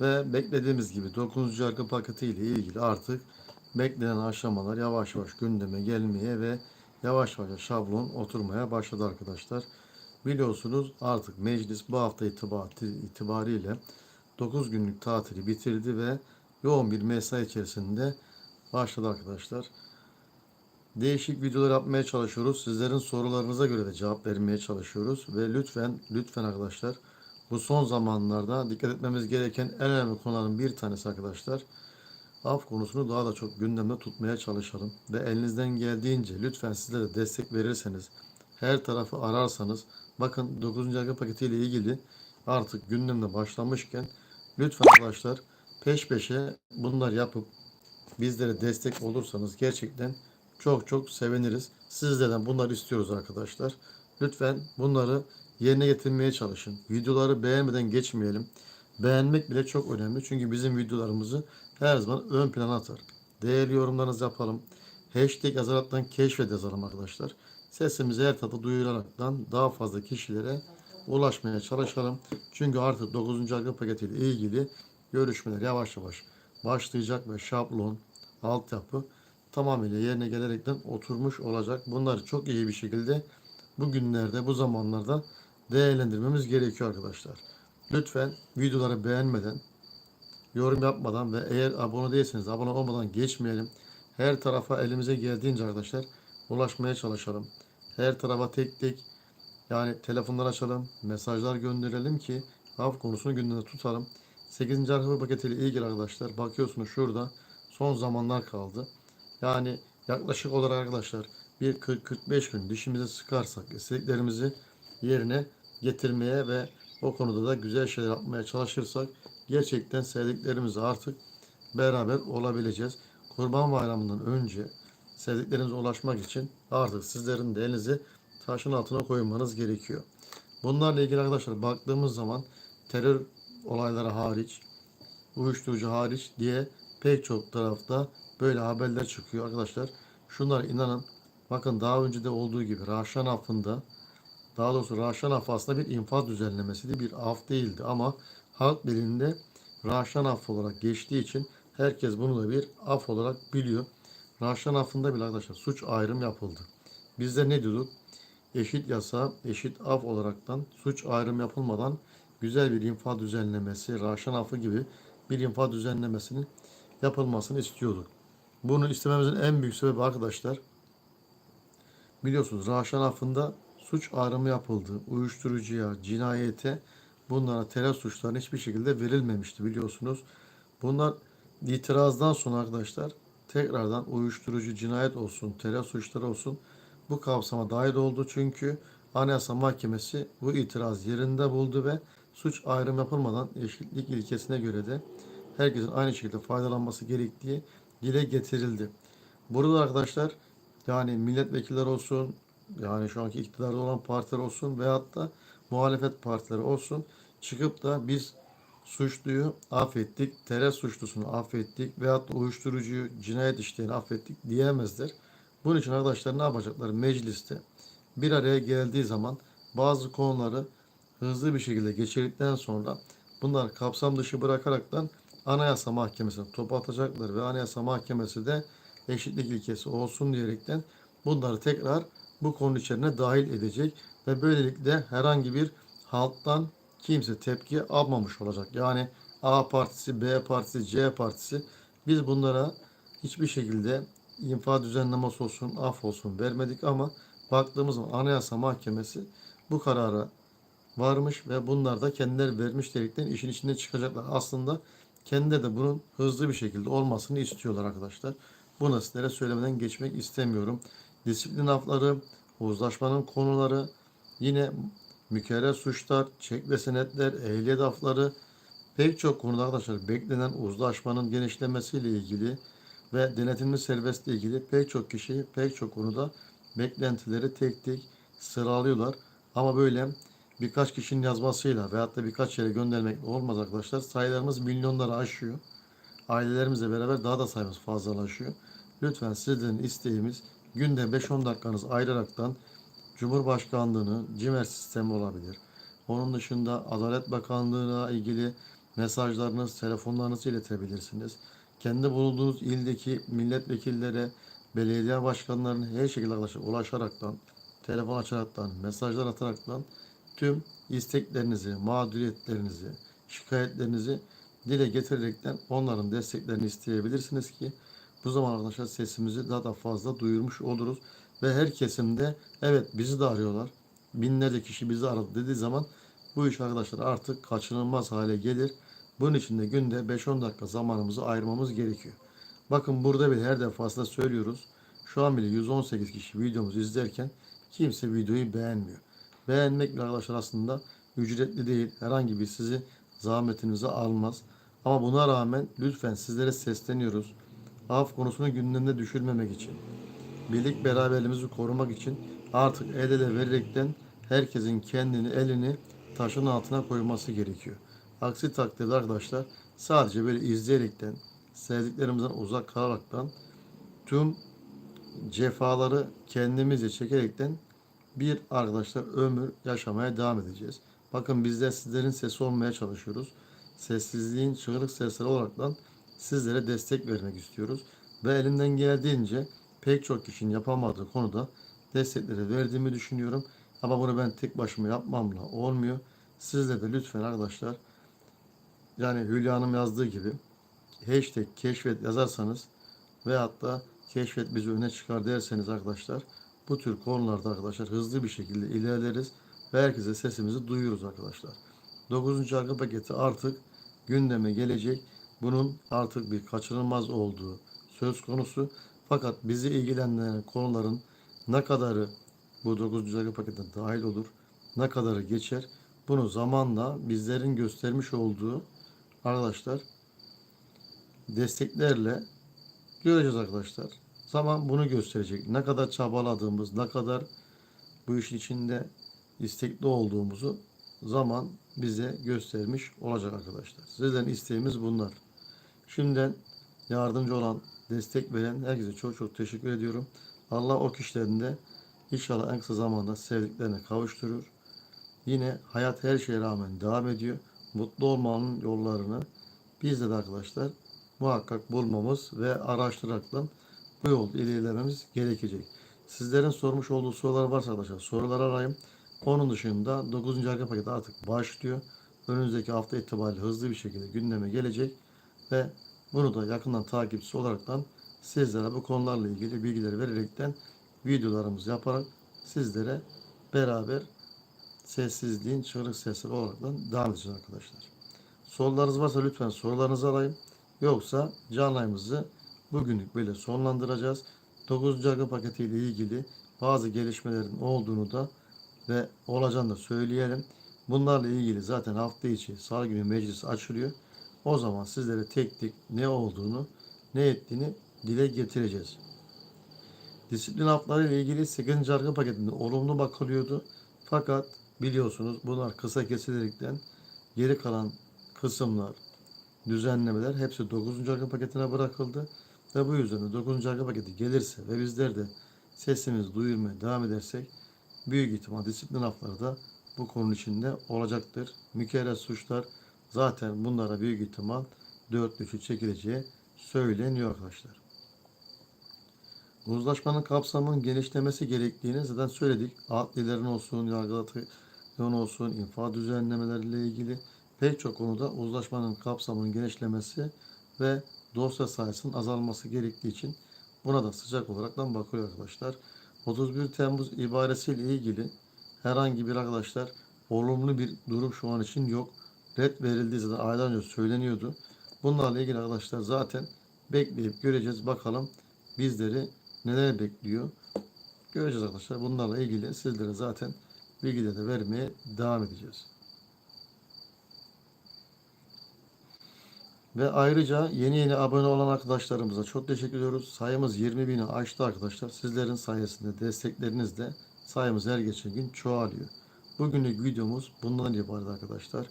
Ve beklediğimiz gibi 9. yargı paketi ile ilgili artık beklenen aşamalar yavaş yavaş gündeme gelmeye ve yavaş yavaş şablon oturmaya başladı arkadaşlar. Biliyorsunuz artık meclis bu hafta itibariyle 9 günlük tatili bitirdi ve yoğun bir mesai içerisinde başladı arkadaşlar. Değişik videolar yapmaya çalışıyoruz. Sizlerin sorularınıza göre de cevap vermeye çalışıyoruz. Ve lütfen, lütfen arkadaşlar bu son zamanlarda dikkat etmemiz gereken en önemli konuların bir tanesi arkadaşlar. Af konusunu daha da çok gündemde tutmaya çalışalım. Ve elinizden geldiğince lütfen sizlere destek verirseniz, her tarafı ararsanız, bakın 9. yargı paketiyle ilgili artık gündemde başlamışken lütfen arkadaşlar peş peşe bunlar yapıp bizlere destek olursanız gerçekten çok çok seviniriz. Sizlerden bunları istiyoruz arkadaşlar. Lütfen bunları yerine getirmeye çalışın. Videoları beğenmeden geçmeyelim. Beğenmek bile çok önemli. Çünkü bizim videolarımızı her zaman ön plana atar. Değerli yorumlarınızı yapalım. Hashtag yazaraktan keşfet yazalım arkadaşlar. Sesimizi her tarafta duyuraraktan daha fazla kişilere ulaşmaya çalışalım. Çünkü artık 9. yargı paketiyle ilgili görüşmeler yavaş yavaş başlayacak ve şablon, altyapı tamamıyla yerine gelerekten oturmuş olacak. Bunları çok iyi bir şekilde bu günlerde, bu zamanlarda değerlendirmemiz gerekiyor arkadaşlar. Lütfen videoları beğenmeden, yorum yapmadan ve eğer abone değilseniz abone olmadan geçmeyelim. Her tarafa elimize geldiğince arkadaşlar ulaşmaya çalışalım. Her tarafa tek tek yani telefonlar açalım, mesajlar gönderelim ki af konusunu gündemde tutalım. 8. harf paketiyle ilgili arkadaşlar bakıyorsunuz şurada son zamanlar kaldı. Yani yaklaşık olarak arkadaşlar bir 40-45 gün dişimize sıkarsak istediklerimizi yerine getirmeye ve o konuda da güzel şeyler yapmaya çalışırsak gerçekten sevdiklerimizi artık beraber olabileceğiz. Kurban Bayramı'ndan önce sevdiklerinize ulaşmak için artık sizlerin de elinizi taşın altına koymanız gerekiyor. Bunlarla ilgili arkadaşlar baktığımız zaman terör olayları hariç, uyuşturucu hariç diye pek çok tarafta böyle haberler çıkıyor arkadaşlar. Şunlar inanın bakın daha önce de olduğu gibi Rahşan affında daha doğrusu Rahşan affı aslında bir infaz düzenlemesiydi. Bir af değildi ama halk dilinde Rahşan affı olarak geçtiği için herkes bunu da bir af olarak biliyor. Rahşan affında bile arkadaşlar suç ayrım yapıldı. Bizde ne diyorduk? Eşit yasa, eşit af olaraktan suç ayrım yapılmadan güzel bir infaz düzenlemesi, Rahşan affı gibi bir infaz düzenlemesinin yapılmasını istiyorduk. Bunu istememizin en büyük sebebi arkadaşlar biliyorsunuz Rahşan affında suç ayrımı yapıldı. Uyuşturucuya, cinayete, bunlara terör suçlarına hiçbir şekilde verilmemişti biliyorsunuz. Bunlar itirazdan sonra arkadaşlar tekrardan uyuşturucu cinayet olsun, terör suçları olsun bu kapsama dahil oldu. Çünkü Anayasa Mahkemesi bu itiraz yerinde buldu ve suç ayrım yapılmadan eşitlik ilkesine göre de herkesin aynı şekilde faydalanması gerektiği dile getirildi. Burada arkadaşlar yani milletvekilleri olsun, yani şu anki iktidarda olan partiler olsun veyahut da muhalefet partileri olsun çıkıp da biz suçluyu affettik, terör suçlusunu affettik veyahut da uyuşturucuyu cinayet işleyeni affettik diyemezler. Bunun için arkadaşlar ne yapacaklar? Mecliste bir araya geldiği zaman bazı konuları hızlı bir şekilde geçirdikten sonra bunlar kapsam dışı bırakaraktan Anayasa Mahkemesi'ne top atacaklar ve Anayasa Mahkemesi de eşitlik ilkesi olsun diyerekten bunları tekrar bu konu içerisine dahil edecek ve böylelikle herhangi bir halktan kimse tepki almamış olacak. Yani A partisi, B partisi, C partisi biz bunlara hiçbir şekilde infaz düzenlemesi olsun, af olsun vermedik ama baktığımız zaman Anayasa Mahkemesi bu karara varmış ve bunlar da kendileri vermiş dedikten işin içinde çıkacaklar. Aslında kendileri de bunun hızlı bir şekilde olmasını istiyorlar arkadaşlar. Bunu sizlere söylemeden geçmek istemiyorum. Disiplin hafları, uzlaşmanın konuları, yine mükerrer suçlar, çek ve senetler, ehliyet hafları, pek çok konuda arkadaşlar beklenen uzlaşmanın genişlemesiyle ilgili ve denetimli serbestliği ilgili pek çok kişi pek çok konuda beklentileri tek tek sıralıyorlar. Ama böyle birkaç kişinin yazmasıyla veyahut da birkaç yere göndermek olmaz arkadaşlar. Sayılarımız milyonları aşıyor. Ailelerimizle beraber daha da sayımız fazlalaşıyor. Lütfen sizlerin isteğimiz günde 5-10 dakikanız ayıraraktan Cumhurbaşkanlığını, CİMER sistemi olabilir. Onun dışında Adalet Bakanlığı'na ilgili mesajlarınız, telefonlarınızı iletebilirsiniz. Kendi bulunduğunuz ildeki milletvekillere, belediye başkanlarına her şekilde ulaşaraktan, telefon açaraktan, mesajlar ataraktan tüm isteklerinizi, mağduriyetlerinizi, şikayetlerinizi dile getirerekten onların desteklerini isteyebilirsiniz ki bu zaman arkadaşlar sesimizi daha da fazla duyurmuş oluruz. Ve her kesimde evet bizi de arıyorlar. Binlerce kişi bizi aradı dediği zaman bu iş arkadaşlar artık kaçınılmaz hale gelir. Bunun için de günde 5-10 dakika zamanımızı ayırmamız gerekiyor. Bakın burada bile her defasında söylüyoruz. Şu an bile 118 kişi videomuzu izlerken kimse videoyu beğenmiyor. Beğenmek bile arkadaşlar aslında ücretli değil. Herhangi bir sizi zahmetinize almaz. Ama buna rağmen lütfen sizlere sesleniyoruz. Af konusunu gündemde düşürmemek için. Birlik beraberliğimizi korumak için artık el ele vererekten herkesin kendini elini taşın altına koyması gerekiyor. Aksi takdirde arkadaşlar sadece böyle izleyerekten sevdiklerimizden uzak kalaraktan tüm cefaları kendimizce çekerekten bir arkadaşlar ömür yaşamaya devam edeceğiz. Bakın bizler sizlerin sesi olmaya çalışıyoruz. Sessizliğin çığlık sesleri olaraktan sizlere destek vermek istiyoruz. Ve elimden geldiğince pek çok kişinin yapamadığı konuda destekleri verdiğimi düşünüyorum. Ama bunu ben tek başıma yapmamla olmuyor. Sizle de lütfen arkadaşlar yani Hülya Hanım yazdığı gibi hashtag keşfet yazarsanız veyahut da keşfet bizi öne çıkar derseniz arkadaşlar bu tür konularda arkadaşlar hızlı bir şekilde ilerleriz ve herkese sesimizi duyuruz arkadaşlar. 9. arka paketi artık gündeme gelecek. Bunun artık bir kaçınılmaz olduğu söz konusu. Fakat bizi ilgilendiren konuların ne kadarı bu 9. arka paketine dahil olur, ne kadarı geçer bunu zamanla bizlerin göstermiş olduğu arkadaşlar desteklerle göreceğiz arkadaşlar. Zaman bunu gösterecek. Ne kadar çabaladığımız, ne kadar bu işin içinde istekli olduğumuzu zaman bize göstermiş olacak arkadaşlar. Sizden isteğimiz bunlar. Şimdiden yardımcı olan, destek veren herkese çok çok teşekkür ediyorum. Allah o kişilerin de inşallah en kısa zamanda sevdiklerine kavuşturur. Yine hayat her şeye rağmen devam ediyor. Mutlu olmanın yollarını biz de, arkadaşlar muhakkak bulmamız ve araştıraraktan bu yolda ilerlememiz gerekecek. Sizlerin sormuş olduğu sorular varsa arkadaşlar sorular arayın. Onun dışında 9. arka paketi artık başlıyor. Önümüzdeki hafta itibariyle hızlı bir şekilde gündeme gelecek ve bunu da yakından takipçisi olaraktan sizlere bu konularla ilgili bilgileri vererekten videolarımızı yaparak sizlere beraber sessizliğin çığlık sesleri olaraktan devam edeceğiz arkadaşlar. Sorularınız varsa lütfen sorularınızı alayım. Yoksa canlı yayımızı bugünlük böyle sonlandıracağız. 9. arka paketiyle ilgili bazı gelişmelerin olduğunu da ve olacağını da söyleyelim. Bunlarla ilgili zaten hafta içi salı günü meclis açılıyor. O zaman sizlere tek tek ne olduğunu, ne ettiğini dile getireceğiz. Disiplin hafları ile ilgili 8. arka paketinde olumlu bakılıyordu. Fakat biliyorsunuz bunlar kısa kesilerekten geri kalan kısımlar, düzenlemeler hepsi 9. arka paketine bırakıldı. Ve bu yüzden de 9. arka paketi gelirse ve bizler de sesimizi duyurmaya devam edersek büyük ihtimal disiplin hafları da bu konu içinde olacaktır. Mükerrer suçlar zaten bunlara büyük ihtimal dörtlüsü çekileceği söyleniyor arkadaşlar. Uzlaşmanın kapsamının genişlemesi gerektiğini zaten söyledik. Adlilerin olsun, yargılatın olsun, infaz düzenlemeleriyle ilgili pek çok konuda uzlaşmanın kapsamının genişlemesi ve dosya sayısının azalması gerektiği için buna da sıcak olaraktan bakıyor arkadaşlar. 31 Temmuz ibaresiyle ilgili herhangi bir arkadaşlar olumlu bir durum şu an için yok. Red verildiği zaten aylar önce söyleniyordu. Bunlarla ilgili arkadaşlar zaten bekleyip göreceğiz. Bakalım bizleri neler bekliyor. Göreceğiz arkadaşlar. Bunlarla ilgili sizlere zaten bilgileri de vermeye devam edeceğiz. Ve ayrıca yeni yeni abone olan arkadaşlarımıza çok teşekkür ediyoruz. Sayımız 20 bini aştı arkadaşlar. Sizlerin sayesinde desteklerinizle sayımız her geçen gün çoğalıyor. Bugünlük videomuz bundan ibaret arkadaşlar.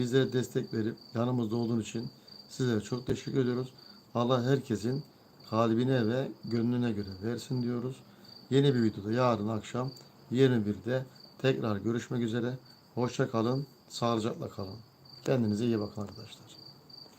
Bizlere destek verip yanımızda olduğun için sizlere çok teşekkür ediyoruz. Allah herkesin kalbine ve gönlüne göre versin diyoruz. Yeni bir videoda yarın akşam 21'de tekrar görüşmek üzere. Hoşça kalın, sağlıcakla kalın. Kendinize iyi bakın arkadaşlar.